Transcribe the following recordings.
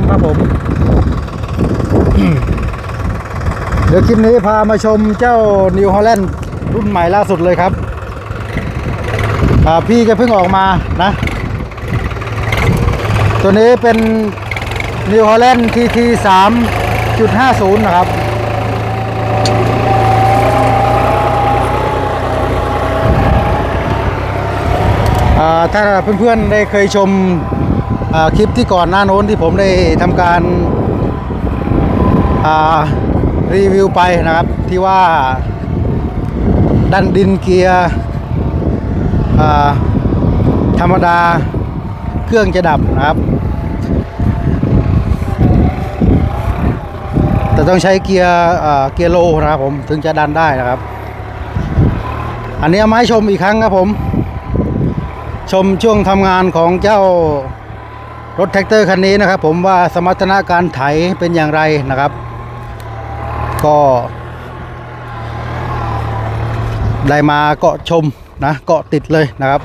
มครับผมเดี๋ยวคลิปนี้พามาชมเจ้า New Holland รุ่นใหม่ล่าสุดเลยครับพี่ก็เพิ่งออกมานะ ตัวนี้เป็น New Holland TT 3.50นย์นะครับ ถ้าเพื่อนๆได้เคยชม คลิปที่ก่อนหน้าโน้นที่ผมได้ทำการรีวิวไปนะครับที่ว่าดันดินเกียร์ธรรมดาเครื่องจะดับนะครับ แต่ต้องใช้เกียร์เกียร์โลนะครับผมถึงจะดันได้นะครับ อันนี้มาให้ชมอีกครั้งครับผม ชมช่วงทำงานของเจ้า รถแท็กเตอร์คันนี้นะครับ ผมว่าสมรรถนะการไถเป็นอย่างไรนะครับ ก็ได้มาเกาะชมนะเกาะติดเลยนะครับ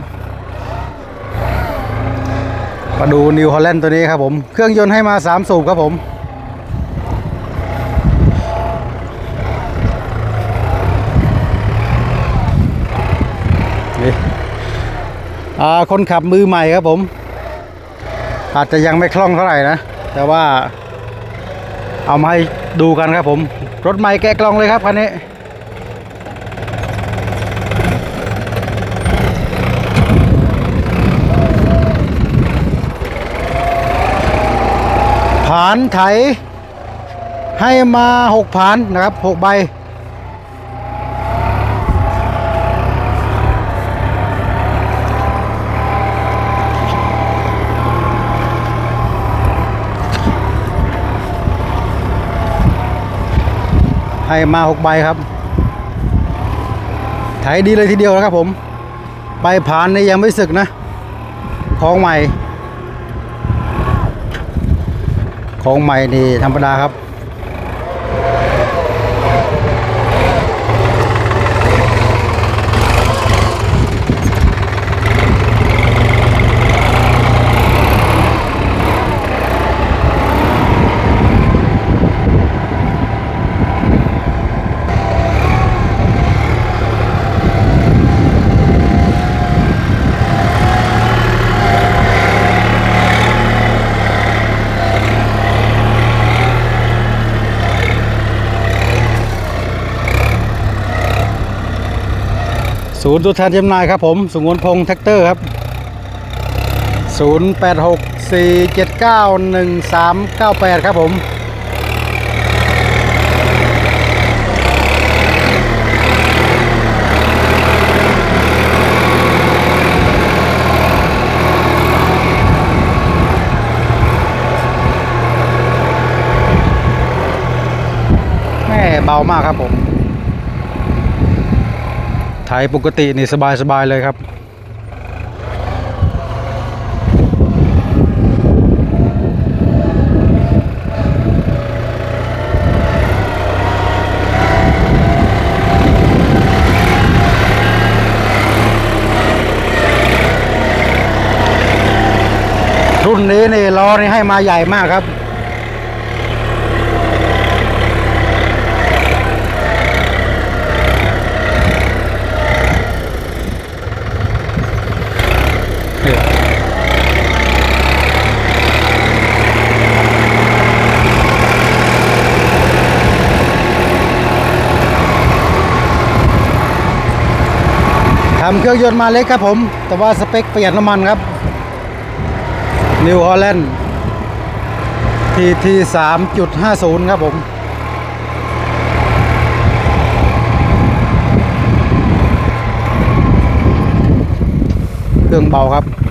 มาดูนิวฮอลแลนด์ตัวนี้ครับผม เครื่องยนต์ให้มา 3 สูบครับผมนี่คนขับมือใหม่ครับผม อาจจะยังไม่คล่องเท่าไหร่นะ แต่ว่า เอามาให้ดูกันครับผม รถใหม่แกะกล่องเลยครับคันนี้ผานไถให้มาหกผานนะครับหกใบ ให้มาหกใบครับไถดีเลยทีเดียวนะครับผมใบผ่านนี่ยังไม่สึกนะ ของใหม่ ของใหม่นี่ธรรมดาครับ ศูนย์ตัวแทนจำหน่ายครับผมสงวนพงษ์แท็กเตอร์ครับ 0864791398 ครับผมแม่เบามากครับผม ไถปกตินี่สบายสบายๆเลยครับรุ่นนี้นี่ล้อนี่ให้มาใหญ่มากครับ ทำเครื่องยนต์มาเล็กครับผม แต่ว่าสเปคประหยัดน้ำมันครับ New Holland TT 3.50 ครับผมเครื่องเบาครับ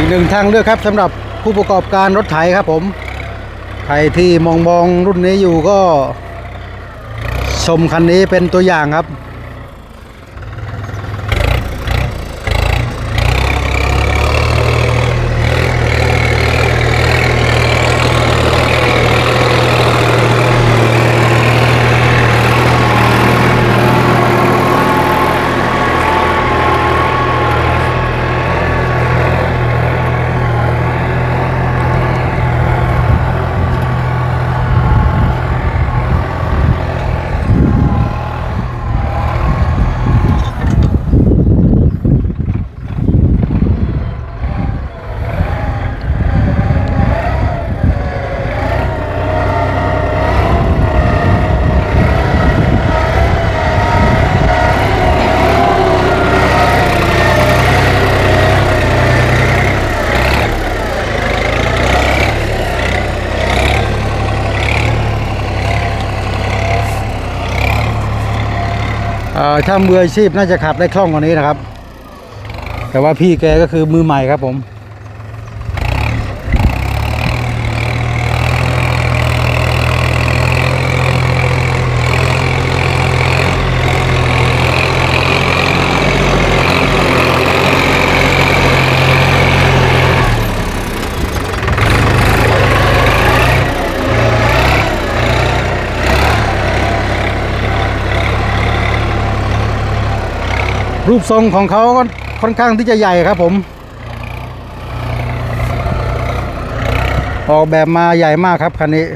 อีกหนึ่งทางเลือกครับสำหรับผู้ประกอบการรถไถครับผม ใครที่มองมองรุ่นนี้อยู่ก็ ชมคันนี้เป็นตัวอย่างครับ ถ้ามืออาชีพน่าจะขับได้คล่องกว่านี้นะครับ แต่ว่าพี่แกก็คือมือใหม่ครับผม รูปทรงของเขาก็ค่อนข้างที่จะใหญ่ครับผม ออกแบบมาใหญ่มากครับคันนี้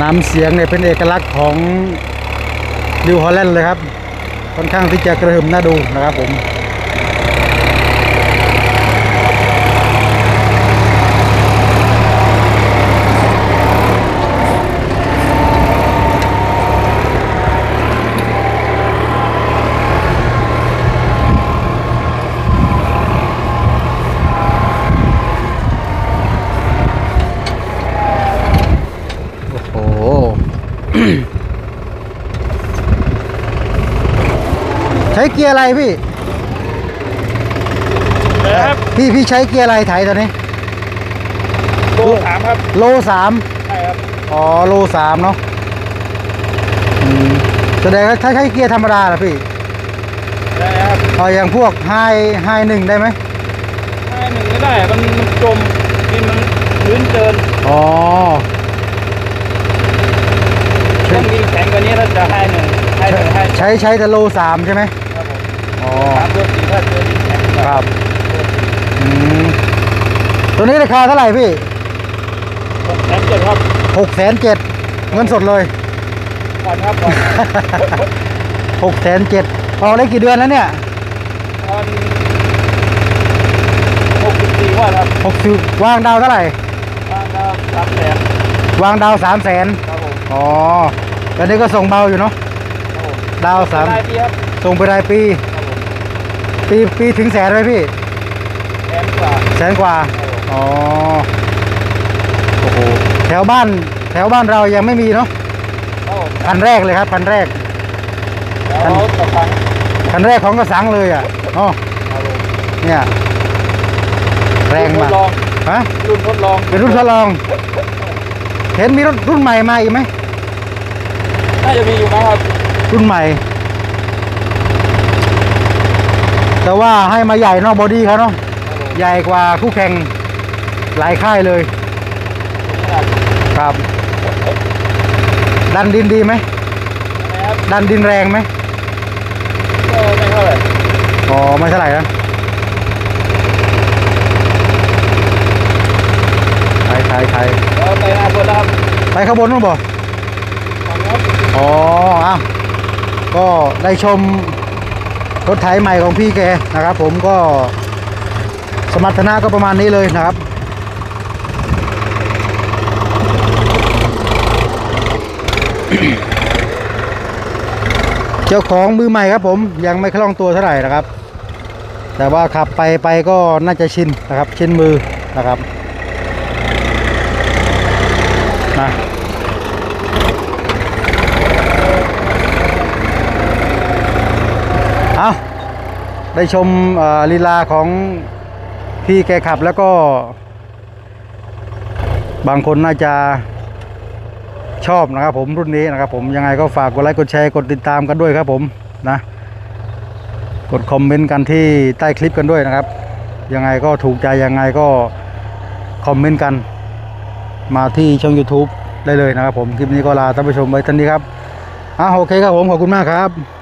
น้ำเสียงเนี่ยเป็นเอกลักษณ์ของนิวฮอลแลนด์เลยครับ ค่อนข้างที่จะกระหึ่มน่าดูนะครับผม ใช้เกียร์อะไรพี่นะครับพี่พี่ใช้เกียร์อะไรไถตอนนี้ โลสามครับโลสามใช่ครับอ๋อโลสามเนาะอืมแสดงว่าถ้าใช้เกียร์ธรรมดาล่ะพี่ได้ครับเอาอย่างพวกไฮไฮหนึ่งได้ไหมให้หนึ่งไม่ได้มันมันจมดินมันพื้นเกินอ๋อ ต้องดินแข็งกว่านี้ถ้าจะให้หนึ่งให้หนึ่งให้ใช้ใช้แต่โลสามใช่ไหมครับผม อ๋อสามตัวสี่ถ้าเจอดินแข็งครับอืมตัวนี้ราคาเท่าไหร่พี่ผมแข็งเจ็ดครับหกแสนเจ็ดเงินสดเลยก่อนครับก่อนหกแสนเจ็ดออกได้กี่เดือนแล้วเนี่ยตอนหกสิบสี่ว่าครับหกสิบวางดาวเท่าไหร่ทางก็สามแสนวางดาวสามแสนครับผมอ๋อแล้วนี้ก็ส่งเบาอยู่เนาะครับผมดาวสามได้พี่ครับส่งไปรายปีครับผม ปีปีถึงแสนไหมพี่ แสนกว่าแสนกว่าครับผมอ๋อ โอ้โห แถวบ้าน แถวบ้านเรายังไม่มีเนาะครับผมคันแรกเลยครับคันแรกแล้วเขาตะพังคันแรกของกระสังเลยอะอ๋อครับผมเนี่ยแรงทมาดกลองฮะรุ่นทดลอง เป็นรุ่นทดลอง เห็นมีรถรุ่นใหม่มาอีกไหมน่าจะมีอยู่นะครับ รุ่นใหม่ แต่ว่าให้มาใหญ่เนอกบอดี้เขาเนาะใหญ่กว่าคู่แข่งหลายค่ายเลย ครับ ดันดินดีไหมนะครับดันดินแรงไหมก็ไม่เท่าไหร่อ๋อไม่เท่าไหร่นะไทยไทยไทยแล้วไปหน้าบนแล้วครับไปข้างบนนู้นบ่ฝั่งนู้นอ๋ออ้าวก็ได้ชม รถไถใหม่ของพี่แกนะครับ ผมก็สมรรถนะก็ประมาณนี้เลยนะครับ เจ้าของมือใหม่ครับ ผมยังไม่คล่องตัวเท่าไหร่นะครับ แต่ว่าขับไปไปก็น่าจะชินนะครับ ชินมือนะครับนะเอา ได้ชมลีลาของพี่แกขับแล้วก็ บางคนน่าจะชอบนะครับผมรุ่นนี้นะครับผมยังไงก็ฝากกดไลค์กดแชร์กดติดตามกันด้วยครับผมนะ กดคอมเมนต์กันที่ใต้คลิปกันด้วยนะครับ ยังไงก็ถูกใจยังไงก็คอมเมนต์กัน มาที่ช่อง YouTube ได้เลยนะครับผมคลิปนี้ก็ลาท่านผู้ชมไว้ท่านี้ครับอะโอเคครับผมขอบคุณมากครับ